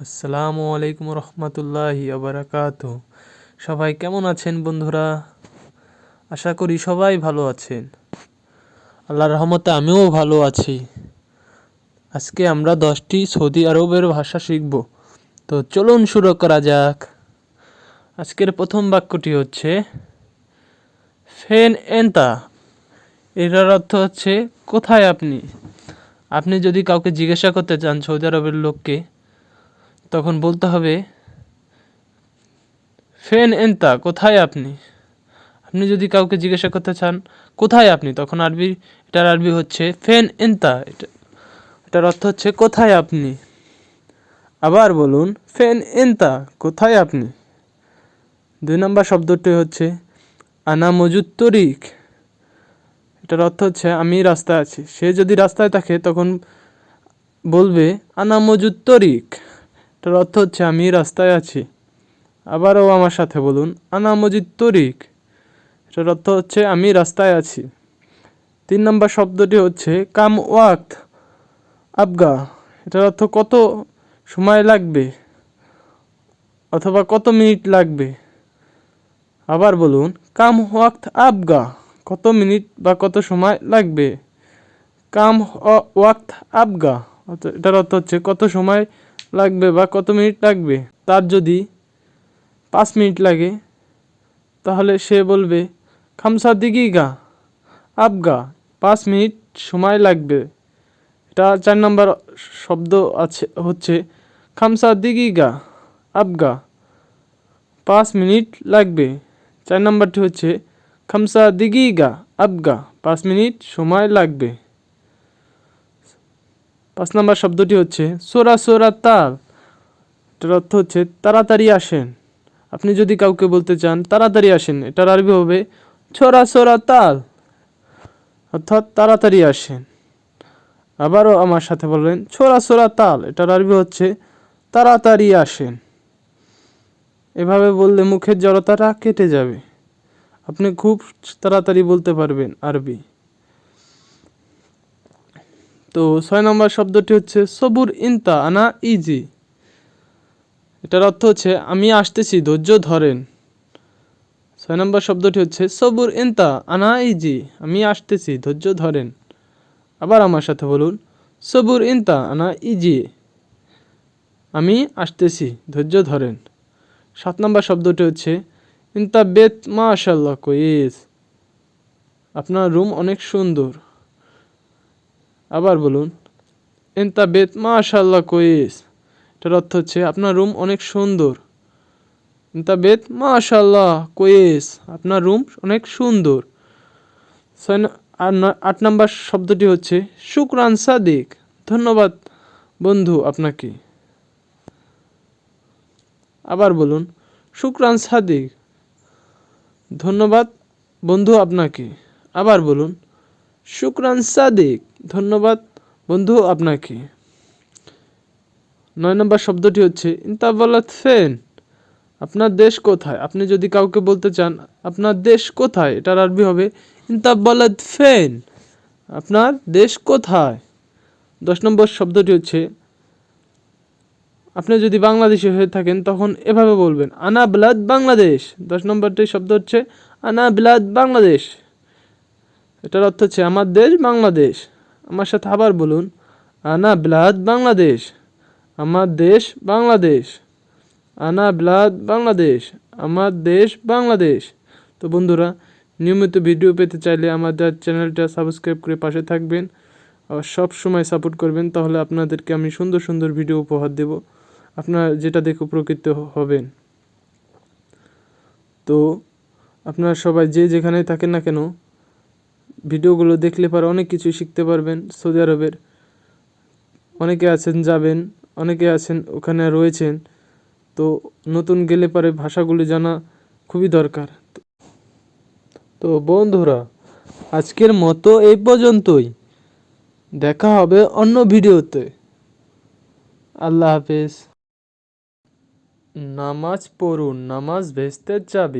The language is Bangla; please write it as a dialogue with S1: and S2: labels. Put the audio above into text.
S1: আসসালামু আলাইকুম রহমতুল্লাহি আবরাকাত সবাই কেমন আছেন বন্ধুরা? আশা করি সবাই ভালো আছেন। আল্লাহর রহমতে আমিও ভালো আছি। আজকে আমরা দশটি সৌদি আরবের ভাষা শিখব। তো চলুন শুরু করা যাক। আজকের প্রথম বাক্যটি হচ্ছে, ফেন এন্তা। এটার অর্থ হচ্ছে, কোথায় আপনি? আপনি যদি কাউকে জিজ্ঞাসা করতে চান সৌদি আরবের লোককে তখন বলতে হবে ফেন এন্তা, কোথায় আপনি? আপনি যদি কাউকে জিজ্ঞাসা করতে চান, কোথায় আপনি? তখন আরবি, এটার আরবি হচ্ছে ফেন এন্তা এটা, এটার অর্থ হচ্ছে, কোথায় আপনি? আবার বলুন ফেন এন্তা, কোথায় আপনি? দুই নম্বর শব্দটি হচ্ছে, আনা মজুদ তরিক এটার অর্থ হচ্ছে, আমি রাস্তায় আছি। সে যদি রাস্তায় থাকে, তখন বলবে, আনা মজুদ তরিক এটার অর্থ হচ্ছে আমি রাস্তায় আছি। আবারও আমার সাথে বলুন, আনা মজিদ তরিক। এটার অর্থ হচ্ছে আমি রাস্তায় আছি। তিন নম্বর শব্দটি হচ্ছে কাম ওয়াক্ত, আবগা। এটার অর্থ কত সময় লাগবে অথবা কত মিনিট লাগবে? আবার বলুন, কাম ওয়াক্ত আবগা, কত মিনিট বা কত সময় লাগবে? কাম ওয়াক্ত আবগা এটার অর্থ হচ্ছে কত সময় লাগবে বা কত মিনিট লাগবে? তার যদি পাঁচ মিনিট লাগে, তাহলে সে বলবে খামসা দিগিগা আবগা পাঁচ মিনিট সময় লাগবে। এটা চার নম্বর শব্দ আছে, হচ্ছে খামসা দিগিগা আবগা পাঁচ মিনিট লাগবে। চার নম্বরটি হচ্ছে খামসা দিগিগা আবগা পাঁচ মিনিট সময় লাগবে। পাঁচ নম্বর শব্দটি হচ্ছে, সোরা সোরা তাল এটার অর্থ হচ্ছে, তাড়াতাড়ি আসেন। আপনি যদি কাউকে বলতে চান, তাড়াতাড়ি আসেন। এটার আরবি হবে, ছোরা সোরা তাল অর্থাৎ, তাড়াতাড়ি আসেন। আবারও আমার সাথে বলবেন, ছোরা সোরা তাল এটার আরবি হচ্ছে, তাড়াতাড়ি আসেন। এভাবে বললে মুখের জড়তাটা কেটে যাবে। আপনি খুব তাড়াতাড়ি বলতে পারবেন আরবি। তো ছয় নম্বর শব্দটি হচ্ছে, সবুর ইনতা আনা ইজি। এটার অর্থ হচ্ছে, আমি আসতেছি, ধৈর্য ধরেন। ছয় নম্বর শব্দটি হচ্ছে, সবুর ইনতা আনা ইজি। আমি আসতেছি, ধৈর্য ধরেন। আবার আমার সাথে বলুন, সবুর ইনতা আনা ইজি। আমি আসতেছি, ধৈর্য ধরেন। সাত নম্বর শব্দটি হচ্ছে, ইনতা বেত মা মাশাল্লাহ কইস। আপনার রুম অনেক সুন্দর। আবার বলুন। এন্তা বেত মাশাল্লাহ কইস। এটার অর্থ হচ্ছে আপনার রুম অনেক সুন্দর। এন্তা বেত মাশাল্লাহ কইস, আপনার রুম অনেক সুন্দর। আট নম্বর শব্দটি হচ্ছে, শুক্রান সাদিক। ধন্যবাদ বন্ধু আপনাকে। আবার বলুন, শুক্রান সাদিক। ধন্যবাদ বন্ধু আপনাকে। আবার বলুন, শুক্রান সাদিক। ধন্যবাদ বন্ধু আপনাকে। নয় নম্বর শব্দটি হচ্ছে ইন্তাবালাত ফেন আপনার দেশ কোথায়? আপনি যদি কাউকে বলতে চান, আপনার দেশ কোথায়? এটার আরবি হবে ইন্তাবালাত ফেন আপনার দেশ কোথায়? দশ নম্বর শব্দটি হচ্ছে, আপনি যদি বাংলাদেশি হয়ে থাকেন, তখন এভাবে বলবেন, আনা বিলাদ বাংলাদেশ। দশ নম্বরটি শব্দ হচ্ছে, আনা বিলাদ বাংলাদেশ। এটার অর্থ হচ্ছে, আমার দেশ বাংলাদেশ। আমার সাথে আবার বলুন, আনা ব্লাদ বাংলাদেশ, আমার দেশ বাংলাদেশ, আনা ব্লাদ বাংলাদেশ, আমার দেশ বাংলাদেশ। তো বন্ধুরা, নিয়মিত ভিডিও পেতে চাইলে আমাদের চ্যানেলটা সাবস্ক্রাইব করে পাশে থাকবেন আর সব সময় সাপোর্ট করবেন, তাহলে আপনাদেরকে আমি সুন্দর সুন্দর ভিডিও উপহার দেব। আপনারা যেটা দেখে উপকৃত হবেন। তো আপনারা সবাই যে যেখানেই থাকেন না কেন ভিডিওগুলো দেখলে পরে অনেক কিছুই শিখতে পারবেন সৌদি আরবের। অনেকে আছেন, যাবেন, অনেকে আছেন, ওখানে রয়েছেন। তো নতুন গেলে পরে ভাষাগুলি জানা খুবই দরকার। তো বন্ধুরা, আজকের মতো এই পর্যন্তই। দেখা হবে অন্য ভিডিওতে। আল্লাহ হাফেজ। নামাজ পড়ুন, নামাজ ভেস্তে যাবি